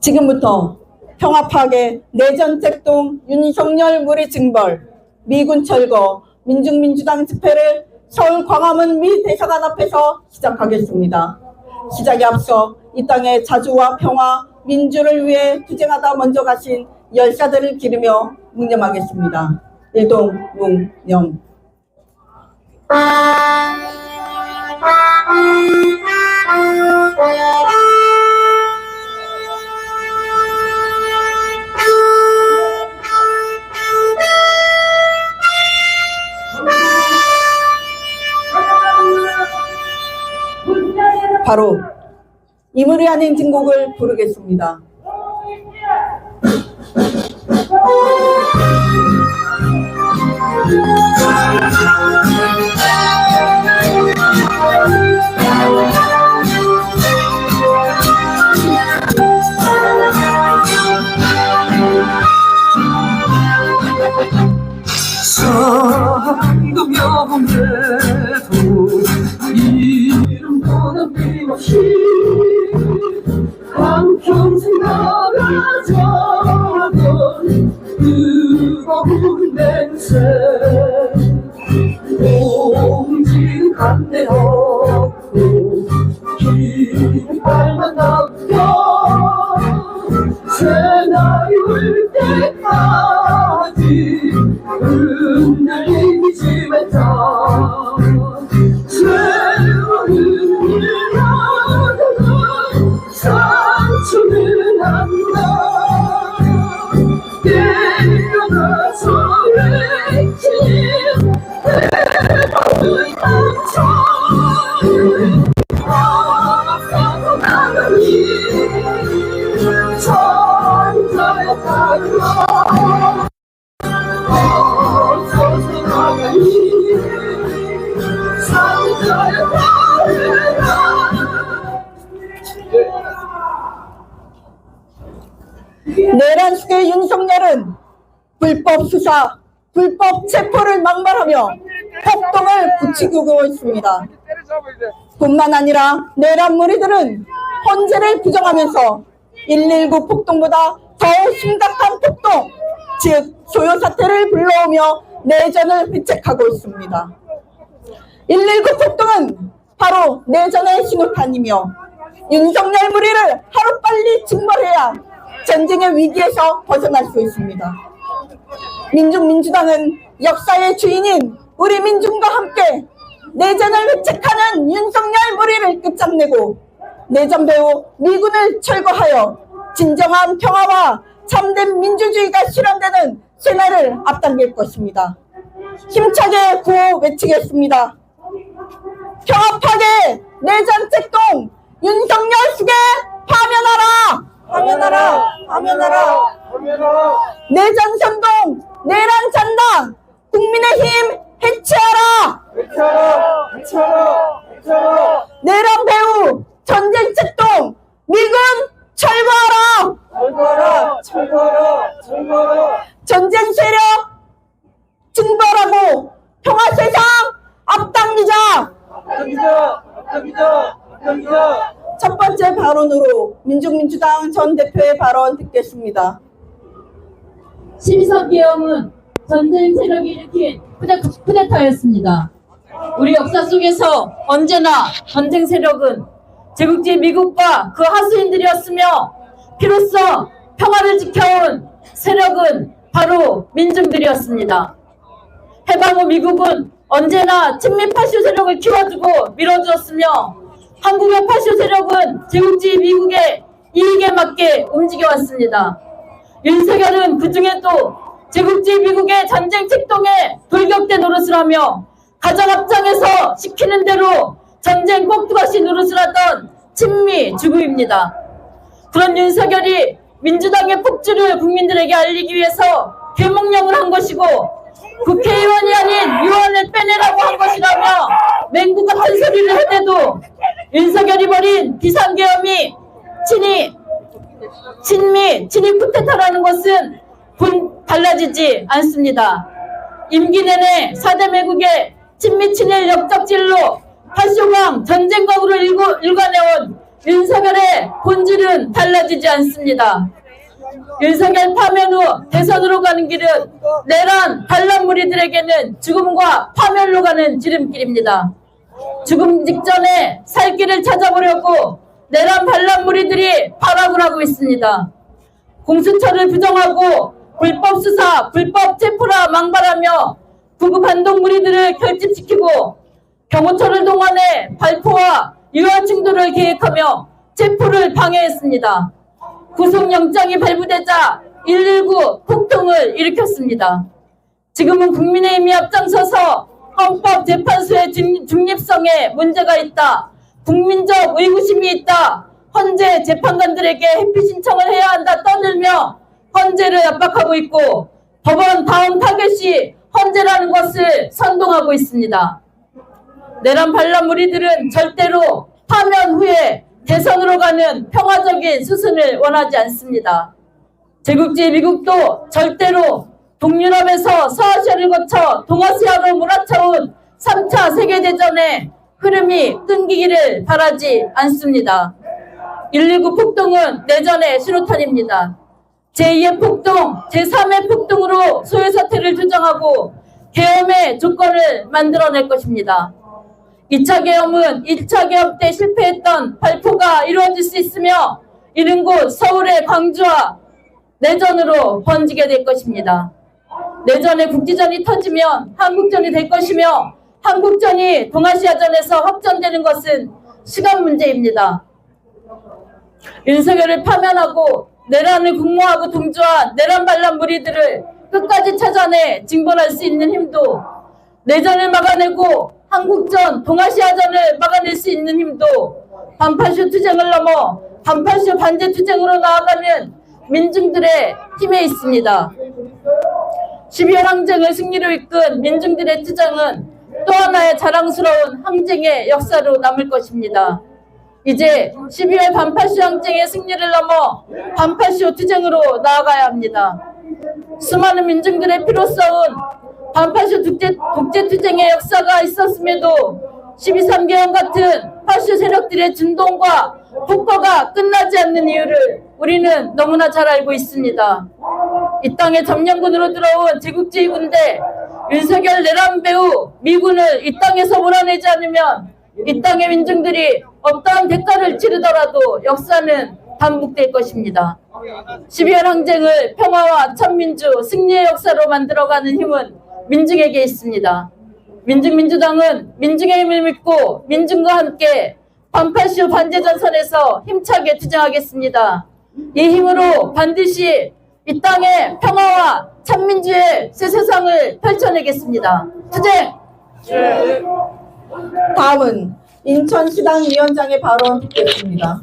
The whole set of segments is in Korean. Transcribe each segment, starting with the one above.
지금부터 평화파괴, 내전택동, 윤석열 무리 징벌, 미군 철거, 민중민주당 집회를 서울 광화문 미 대사관 앞에서 시작하겠습니다. 시작에 앞서 이 땅의 자주와 평화, 민주를 위해 투쟁하다 먼저 가신 열사들을 기르며 묵념하겠습니다. 일동 묵념. 바로 이물이 아닌 진곡을 부르겠습니다. 평생 나가자던 뜨거운 냄새 옹진 간대없고 깃발만 남겨 새날이 올 때까지 흔들리지 말자 불법 수사, 불법 체포를 막말하며 폭동을 부추기고 있습니다. 뿐만 아니라 내란 무리들은 헌재를 부정하면서 119 폭동보다 더 심각한 폭동, 즉 소요 사태를 불러오며 내전을 비책하고 있습니다. 119 폭동은 바로 내전의 신호탄이며 윤석열 무리를 하루빨리 징벌해야 전쟁의 위기에서 벗어날 수 있습니다. 민중민주당은 역사의 주인인 우리 민중과 함께 내전을 회책하는 윤석열 무리를 끝장내고 내전 배후 미군을 철거하여 진정한 평화와 참된 민주주의가 실현되는 새날을 앞당길 것입니다. 힘차게 구호 외치겠습니다. 평화파괴 내전 책동 윤석열 수계 파면하라 파면하라 파면하라 내전 선동 내란 잔당 국민의힘 해체하라 해체하라! 해체하라! 해체하라! 내란 배후 전쟁 책동 미군 철거하라 철거하라! 철거하라! 철거하라! 전쟁 세력 증벌하고 평화 세상 앞당기자 앞당기자! 앞당기자! 앞당기자! 첫 번째 발언으로 민중민주당 전 대표의 발언 듣겠습니다. 심의선 계엄은 전쟁 세력이 일으킨 쿠데, 쿠데타 였습니다. 우리 역사 속에서 언제나 전쟁 세력은 제국주의 미국과 그 하수인들이었으며 피로써 평화를 지켜온 세력은 바로 민중들이었습니다. 해방 후 미국은 언제나 친미 파쇼 세력을 키워주고 밀어주었으며 한국의 파쇼 세력은 제국주의 미국의 이익에 맞게 움직여왔습니다. 윤석열은 그 중에도 제국주의 미국의 전쟁 책동에 돌격대 노릇을 하며 가장 앞장에서 시키는 대로 전쟁 꼭두가시 노릇을 하던 친미 주구입니다. 그런 윤석열이 민주당의 폭주를 국민들에게 알리기 위해서 개몽령을 한 것이고 국회의원이 아닌 유언을 빼내라고 한 것이라며 맹구 같은 소리를 해대도 윤석열이 벌인 비상계엄이 친이 친미, 친일 쿠데타라는 것은 본 달라지지 않습니다. 임기 내내 4대 매국의 친미 친일 역적질로 팔쇼강 전쟁 거구를 일궈, 일궈내온 윤석열의 본질은 달라지지 않습니다. 윤석열 파면 후 대선으로 가는 길은 내란 반란 무리들에게는 죽음과 파멸로 가는 지름길입니다. 죽음 직전에 살 길을 찾아보려고 내란 반란 무리들이 발악을 하고 있습니다. 공수처를 부정하고 불법 수사, 불법 체포라 망발하며 구급 반동 무리들을 결집시키고 경호처를 동원해 발포와 유혈 충돌을 계획하며 체포를 방해했습니다. 구속영장이 발부되자 119 폭동을 일으켰습니다. 지금은 국민의힘이 앞장서서 헌법재판소의 중- 중립성에 문제가 있다. 국민적 의구심이 있다. 헌재 재판관들에게 회피 신청을 해야 한다 떠들며 헌재를 압박하고 있고 법원 다음 타겟이 헌재라는 것을 선동하고 있습니다. 내란 반란 무리들은 절대로 파면 후에 대선으로 가는 평화적인 수순을 원하지 않습니다. 제국주의 미국도 절대로 동유럽에서 서아시아를 거쳐 동아시아로 몰아쳐온 3차 세계대전의 흐름이 끊기기를 바라지 않습니다. 119 폭동은 내전의 신호탄입니다. 제2의 폭동, 제3의 폭동으로 소요 사태를 조정하고 계엄의 조건을 만들어낼 것입니다. 2차 계엄은 1차 계엄 때 실패했던 발포가 이루어질 수 있으며 이른 곳 서울의 광주와 내전으로 번지게 될 것입니다. 내전의 국지전이 터지면 한국전이 될 것이며 한국전이 동아시아전에서 확전되는 것은 시간 문제입니다. 윤석열을 파면하고 내란을 공모하고 동조한 내란 반란 무리들을 끝까지 찾아내 징벌할 수 있는 힘도 내전을 막아내고 한국전, 동아시아전을 막아낼 수 있는 힘도 반팔쇼 투쟁을 넘어 반팔쇼 반제 투쟁으로 나아가는 민중들의 힘에 있습니다. 12월 항쟁을 승리로 이끈 민중들의 투쟁은 또 하나의 자랑스러운 항쟁의 역사로 남을 것입니다. 이제 12월 반팔쇼 항쟁의 승리를 넘어 반팔쇼 투쟁으로 나아가야 합니다. 수많은 민중들의 피로 쌓은 반팔쇼 독재, 독재 투쟁의 역사가 있었음에도 12.3개헌 같은 파쇼 세력들의 준동과 폭거가 끝나지 않는 이유를 우리는 너무나 잘 알고 있습니다. 이 땅에 점령군으로 들어온 제국주의 군대 윤석열 내란 배후 미군을 이 땅에서 몰아내지 않으면 이 땅의 민중들이 어떠한 대가를 치르더라도 역사는 반복될 것입니다. 12월 항쟁을 평화와 천민주 승리의 역사로 만들어가는 힘은 민중에게 있습니다. 민중민주당은 민중의 힘을 믿고 민중과 함께 반팔쇼 반제전선에서 힘차게 투쟁하겠습니다. 이 힘으로 반드시 이 땅의 평화와 찬민주의 새 세상을 펼쳐내겠습니다. 투쟁! 다음은 인천시당 위원장의 발언 듣겠습니다.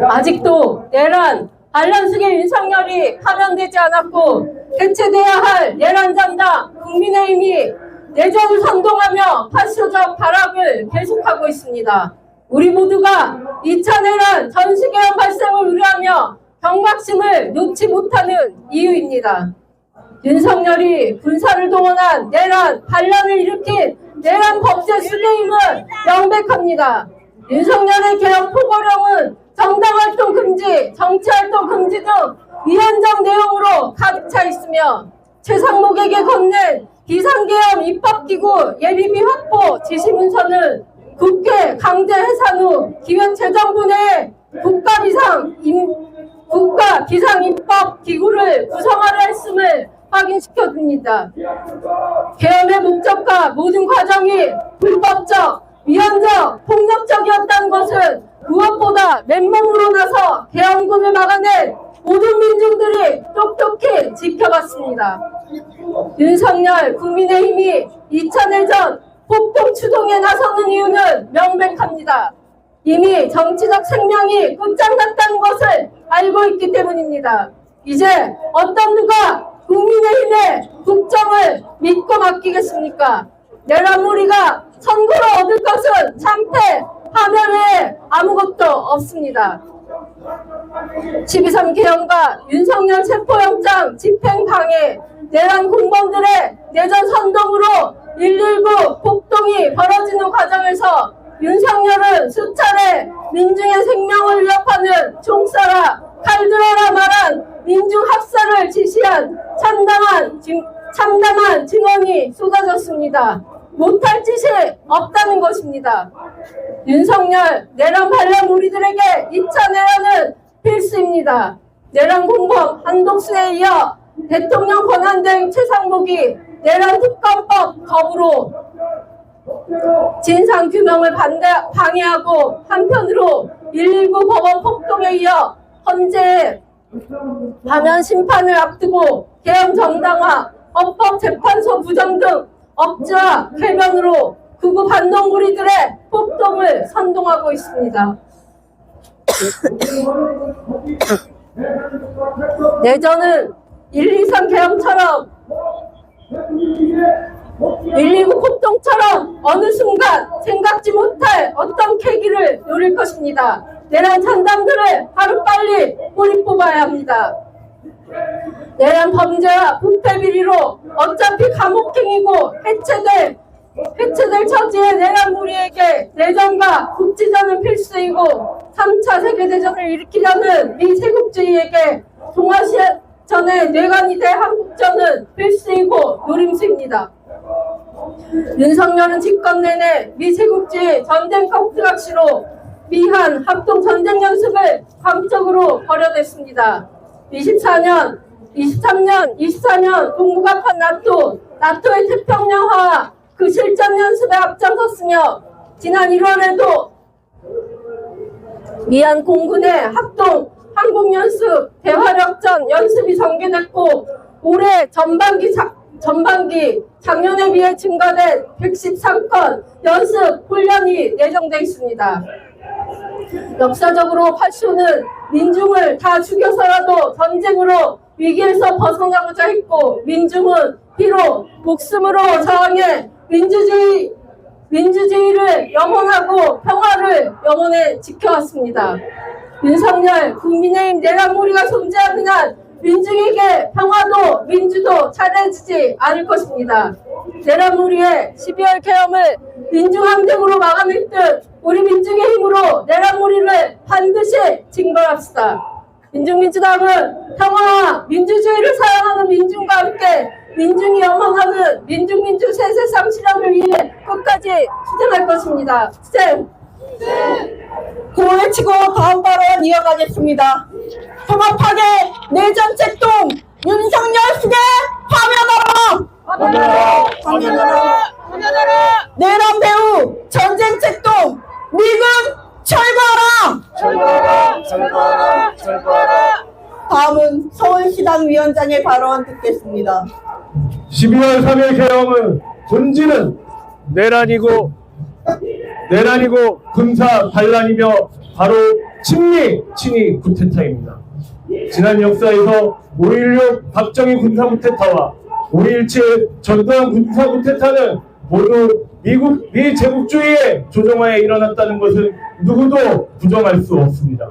아직도 내란 반란 속의 윤석열이 파면되지 않았고 대체돼야 할 내란 장당 국민의힘이 내정을 선동하며 파쇼적 발악을 계속하고 있습니다. 우리 모두가 2차 내란 전시개헌 발생을 우려하며 경각심을 놓지 못하는 이유입니다. 윤석열이 군사를 동원한 내란, 반란을 일으킨 내란 범죄 수뇌임은 명백합니다. 윤석열의 개혁 포고령은 정당활동 금지, 정치활동 금지 등 위헌적 내용으로 가득 차 있으며 최상목에게 건넨 비상계엄 입법기구 예비비 확보 지시문서는 국회 강제 해산 후 기획재정부 내 국가 비상 임, 국가 비상 입법 기구를 구성하려 했음을 확인시켜 줍니다. 계엄의 목적과 모든 과정이 불법적, 위헌적, 폭력적이었다는 것은 무엇보다 맨몸으로 나서 계엄군을 막아낸 모든 민중들이 똑똑히 지켜봤습니다. 윤석열 국민의힘이 2차 내전 폭동 추동에 나서는 이유는 명백합니다. 이미 정치적 생명이 끝장났다는 것을 알고 있기 때문입니다. 이제 어떤 누가 국민의힘의 국정을 믿고 맡기겠습니까? 내란 무리가 선거를 얻을 것은 참패, 파멸 외에 아무것도 없습니다. 12.3 개헌과 윤석열 체포영장 집행 방해, 내란 공범들의 내전 선동으로 119 폭동이 벌어지는 과정에서 윤석열은 수차례 민중의 생명을 위협하는 총사라 칼들어라 말한 민중 합사를 지시한 참담한 증, 참담한 증언이 쏟아졌습니다. 못할 짓이 없다는 것입니다. 윤석열 내란 반란 우리들에게 2차 내란은 필수입니다. 내란 공범 한독수에 이어 대통령 권한대행 최상목이 내란 특검법 거부로 진상 규명을 반대, 방해하고 한편으로 119 법원 폭동에 이어 헌재 파면 심판을 앞두고 개헌 정당화, 헌법 재판소 부정 등 억지와 쾌변으로 극우 반동무리들의 폭동을 선동하고 있습니다. 내전은 1, 2, 3 개헌처럼 119 폭동처럼 어느 순간 생각지 못할 어떤 계기를 노릴 것입니다. 내란 잔담들을 하루빨리 뿌리 뽑아야 합니다. 내란 범죄와 부패 비리로 어차피 감옥행이고 해체될 해체될 처지의 내란 무리에게 내전과 국지전은 필수이고 3차 세계대전을 일으키려는 미 세국주의에게 동아시아전의 뇌관이 될 한국전은 필수이고 노림수입니다. 윤석열은 집권 내내 미세국주의 전쟁 컴플렉스로 미한 합동 전쟁 연습을 광적으로 벌여댔습니다. 24년, 23년, 24년 동북아 판 나토, 나토의 태평양화 그 실전 연습에 앞장섰으며 지난 1월에도 미얀 공군의 합동 한국연습 대화력전 연습이 전개됐고 올해 전반기 자- 전반기 작년에 비해 증가된 113건 연습 훈련이 예정돼 있습니다. 역사적으로 파쇼는 민중을 다 죽여서라도 전쟁으로 위기에서 벗어나고자 했고 민중은 비록 목숨으로 저항해 민주주의 민주주의를 영원하고 평화를 영원히 지켜왔습니다. 윤석열 국민의힘 내란무리가 존재하는 한 민중에게 평화도 민주도 차려지지 않을 것입니다. 내란무리의 12월 계엄을 민중항쟁으로 막아냈듯 우리 민중의 힘으로 내란무리를 반드시 징벌합시다. 민중민주당은 평화와 민주주의를 사랑하는 민중과 함께 민중이 영원하는 민중민주 새 세상 실현을 위해 끝까지 투쟁할 것입니다. 투쟁! 구호외치고 다음 발언 이어가겠습니다. 통합하게 내전 책동 윤석열 수계 파면하라! 파면하라! 내란 배후 전쟁 책동 미군 철거하라! 철거하라 철거하라 철거하라 다음은 서울시당 위원장의 발언 듣겠습니다. 12월 3일 개엄은 본질은 내란이고 내란이고 군사 반란이며 바로 친미 친위 쿠데타입니다. 지난 역사에서 5.16 박정희 군사 쿠데타와 5.17 전두환 군사 쿠데타는 모두 미국 미 제국주의의 조정하에 일어났다는 것은 누구도 부정할 수 없습니다.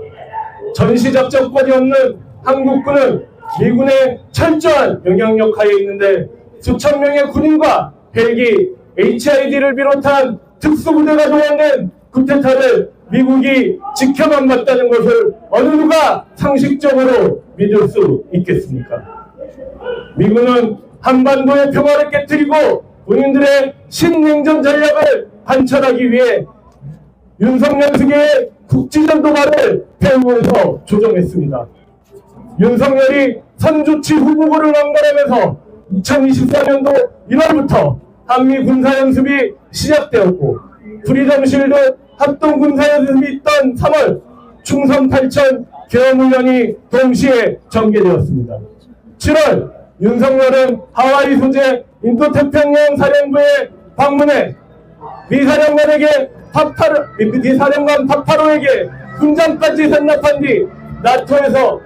전시작전권이 없는 한국군은 미군의 철저한 영향력 하에 있는데 수천 명의 군인과 헬기, HID를 비롯한 특수부대가 동원된 쿠데타를 미국이 지켜만 봤다는 것을 어느 누가 상식적으로 믿을 수 있겠습니까? 미군은 한반도의 평화를 깨뜨리고 군인들의 신냉전 전략을 관철하기 위해 윤석열 측의 국지전 도발을 배후에서 조정했습니다. 윤석열이 선주치 후보를 왕관하면서 2024년도 1월부터 한미 군사연습이 시작되었고 프리덤 실드 합동 군사연습이 있던 3월 충성 8천 계엄훈련이 동시에 전개되었습니다. 7월 윤석열은 하와이 소재 인도 태평양 사령부에 방문해 미 사령관에게 파파로, 미, 미 사령관 파파로에게 훈장까지 선납한 뒤 나토에서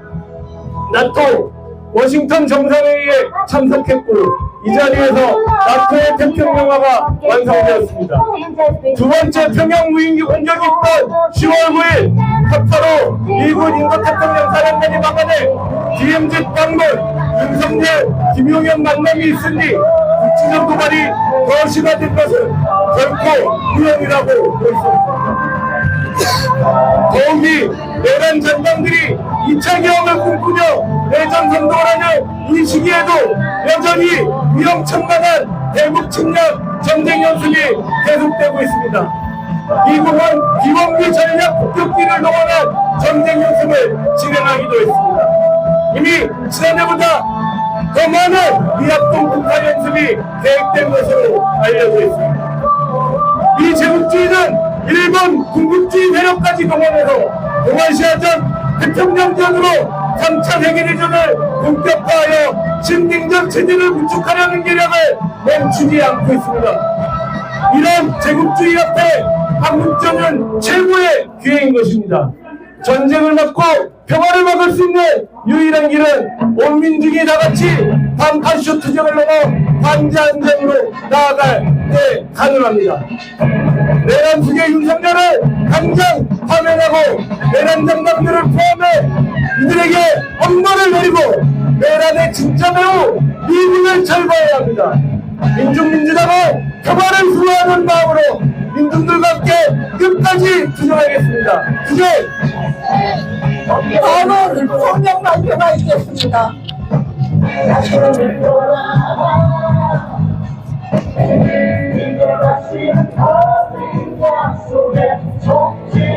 나토 워싱턴 정상회의에 참석했고 이 자리에서 나토의 태평양화가 완성되었습니다. 두 번째 평양 무인기 공격이 있던 10월 9일 파파로 미군 인도태평양 사령관이 막아내 DMZ 방문 윤석열 김용현 만남이 있으니 국지적 도발이 더 심화된 것은 결코 위험이라고 볼수 없습니다. 더욱이 내란 전당들이 2차 개혁을 꿈꾸며 내전 선동을 하는 이 시기에도 여전히 위험천만한 대북 침략 전쟁 연습이 계속되고 있습니다. 미국은 비원기 전략 폭격기를 동원한 전쟁 연습을 진행하기도 했습니다. 이미 지난해보다 더 많은 미합동 북한 연습이 계획된 것으로 알려져 있습니다. 이 제국주의는 일본 군국주의 세력까지 동원해서 동아시아전 태평양전으로 3차 세계대전을 본격화하여 신냉전 체제를 구축하려는 계략을 멈추지 않고 있습니다. 이런 제국주의 앞에 한국전은 최고의 기회인 것입니다. 전쟁을 막고 평화를 막을 수 있는 유일한 길은 온 민중이 다 같이 반파쇼 투쟁을 넘어 반자안전으로 나아갈 때 가능합니다. 내란 후계 윤석열을 당장 파면하고 내란 장관들을 포함해 이들에게 엄벌을 내리고 내란의 진짜 배우 미국을 철거해야 합니다. 민중민주당은 평화를 수호하는 마음으로 민중들과 함께 끝까지 투쟁하겠습니다. 투쟁! 다음은 성명 발표가 있겠습니다.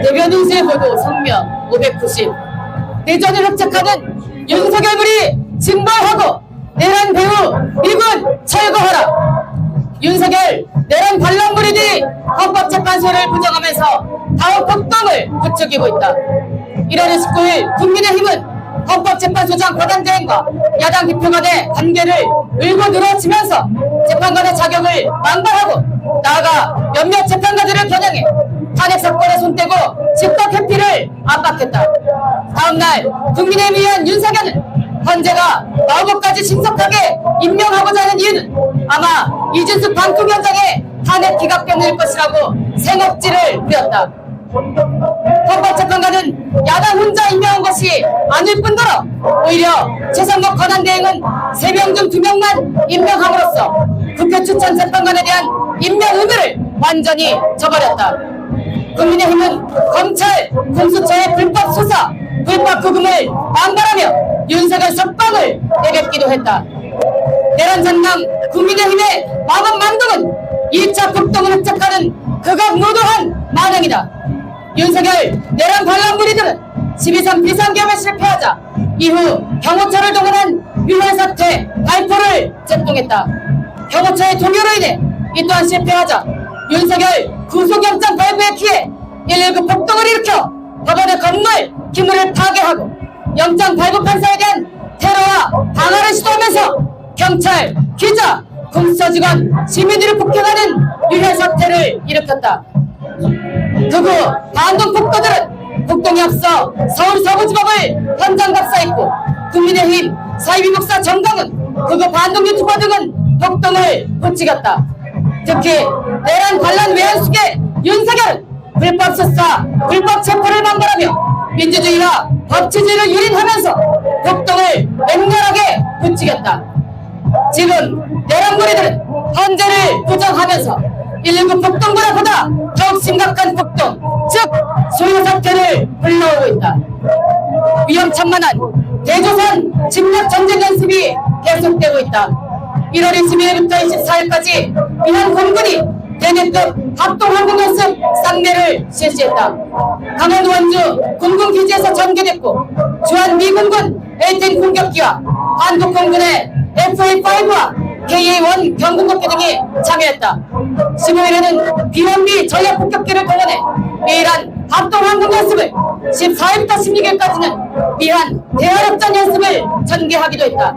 대변 인쇄 보도 성명 590 내전을 흡착하는 윤석열물이 진보하고 내란 배후 미군 철거하라. 윤석열 내란 반란물이니 헌법재판소를 부정하면서 다음 폭동을 부추기고 있다. 1월 29일 국민의힘은 헌법재판소장 과단대행과 야당 대표 간의 관계를 밀고 늘어지면서 재판관의 자격을 망발하고 나아가 몇몇 재판관들을 겨냥해 탄핵 사건에 손대고 집법 회피를 압박했다. 다음날 국민의힘 위원 윤석열은 헌재가 마구까지 신속하게 임명하고자 하는 이유는 아마 이준수 방통위원장의 탄핵 기각병일 것이라고 생업지를 부렸다. 헌법 재판관은 야당 혼자 임명한 것이 아닐 뿐더러 오히려 최상목 권한 대행은 세명중두 명만 임명함으로써 국회 추천 재판관에 대한 임명 의무를 완전히 저버렸다. 국민의힘은 검찰, 공수처의 불법 수사, 불법 구금을 망발하며 윤석열 석방을 내뱉기도 했다. 내란 전당 국민의힘의 마법 만동은 2차 폭동을 흡착하는 극악무도한 만행이다. 윤석열 내란 반란 무리들은 12.3 비상계엄에 실패하자 이후 경호처를 동원한 유혈 사태 발포를 제동했다. 경호처의 동요로 인해 이 또한 실패하자 윤석열 구속영장 발부에 피해 119 폭동을 일으켜 법원의 건물 기물을 파괴하고 영장 발부 판사에 대한 테러와 방화를 시도하면서 경찰, 기자, 공수처 직원, 시민들을 폭행하는 유혈 사태를 일으켰다. 그후 반동 폭도들은 폭동에 앞서 서울 서부지법을 현장 답사했고 국민의힘 사이비 목사 정강은 그거 반동 유튜버 등은 폭동을 부추겼다. 특히 내란 반란 외환 속에 윤석열은 불법 수사, 불법 체포를 망발하며 민주주의와 법치주의를 유린하면서 폭동을 맹렬하게 부추겼다. 지금 내란거리들은 헌재를 부정하면서 119 폭동보다 보다 더욱 심각한 폭동, 즉 소요 사태를 불러오고 있다. 위험천만한 대조선 침략 전쟁 연습이 계속되고 있다. 1월 22일부터 24일까지 이한 공군이 대내급 합동항공 연습 쌍례를 실시했다. 강원 원주 공군 기지에서 전개됐고 주한 미군군 A-10 공격기와 한국 공군의 FA-5와 KA-1 경공격기 등이 참여했다. 15일에는 B-1B 전략 폭격기를 동원해 미란 합동 항공 연습을 14일부터 16일까지는 미한 대화력전 연습을 전개하기도 했다.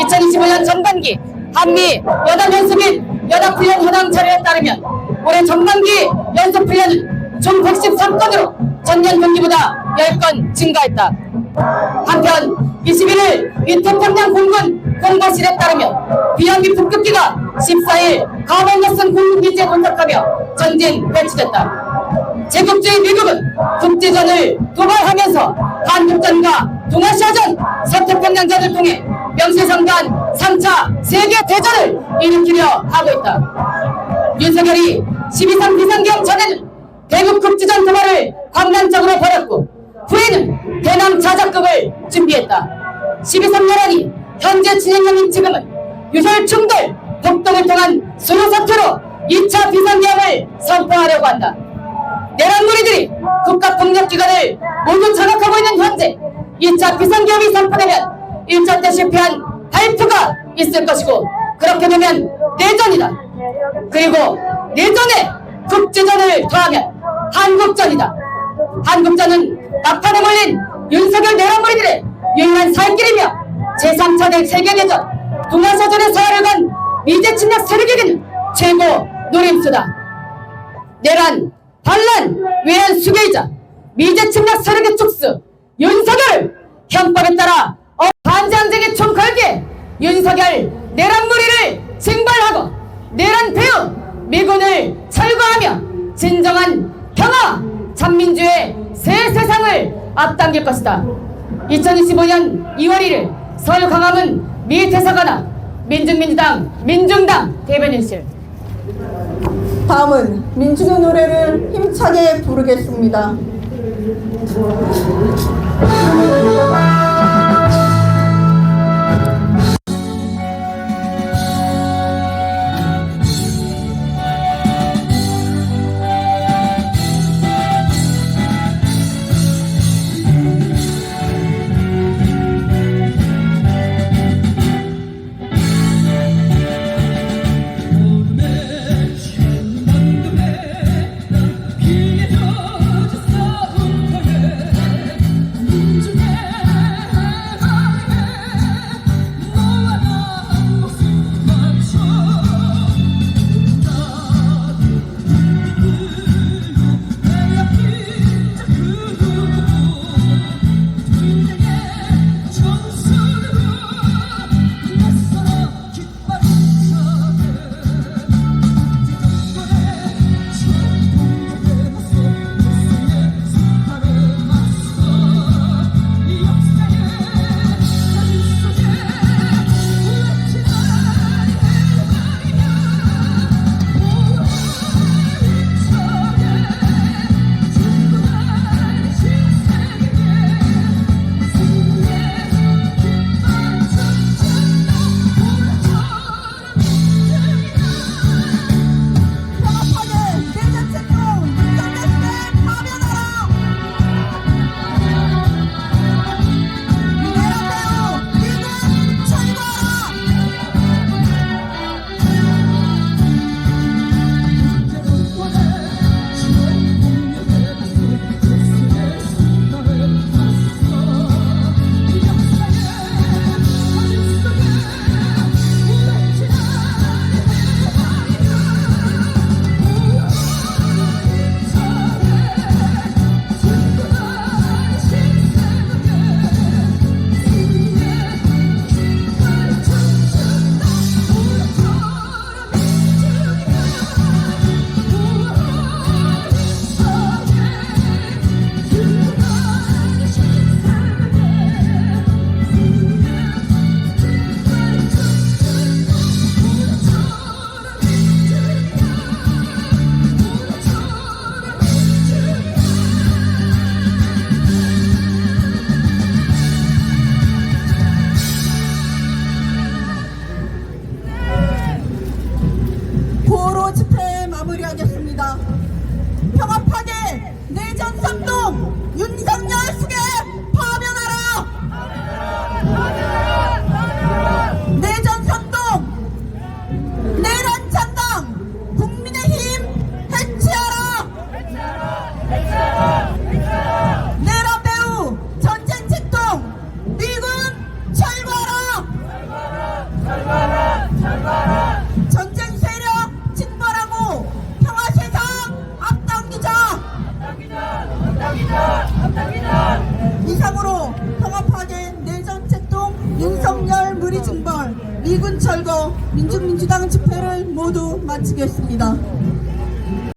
2025년 전반기 한미 연합연습인 연합훈련 현황 자료에 따르면 올해 전반기 연습훈련은 총 113건으로 전년 동기보다 10건 증가했다. 한편 21일 위태평양 공군 공보실에 따르면 비행기 폭격기가 14일 가방역선 공군기지에 도착하며 전진 배치됐다. 제국주의 미국은 국제전을 도발하면서 한국전과 동아시아전, 서태평양전을 통해 명실상부한 3차 세계대전을 일으키려 하고 있다. 윤석열이 12.3 비상계엄 전에는 대북 국지전 도발을 광란적으로 벌였고 후에는 대남 자작극을 준비했다. 12.3 내란이 현재 진행 중인 지금은 유혈 충돌, 폭동을 통한 수로 사태로 2차 비상계엄을 선포하려고 한다. 내란 무리들이 국가폭력기관을 모두 장악하고 있는 현재 2차 비상계엄이 선포되면 1차 때 실패한 발표가 있을 것이고 그렇게 되면 내전이다. 그리고 내전에 국제전을 더하면 한국전이다. 한국전은 막판에 몰린 윤석열 내란무리들의 유일한 살길이며 제3차 세계대전 동아시아전의 서열을 간 미제 침략 세력에게는 최고 노림수다. 내란, 반란, 외환 수괴이자 미제 침략 세력의 촉수 윤석열을 형법에 따라 어, 반장쟁에 총 걸게 윤석열 내란 무리를 징발하고 내란 배후 미군을 철거하며 진정한 평화 잔민주의 새 세상을 앞당길 것이다. 2025년 2월 1일 서울 강화문 미 대사관앞 민중민주당 민중당 대변인실 다음은 민중의 노래를 힘차게 부르겠습니다.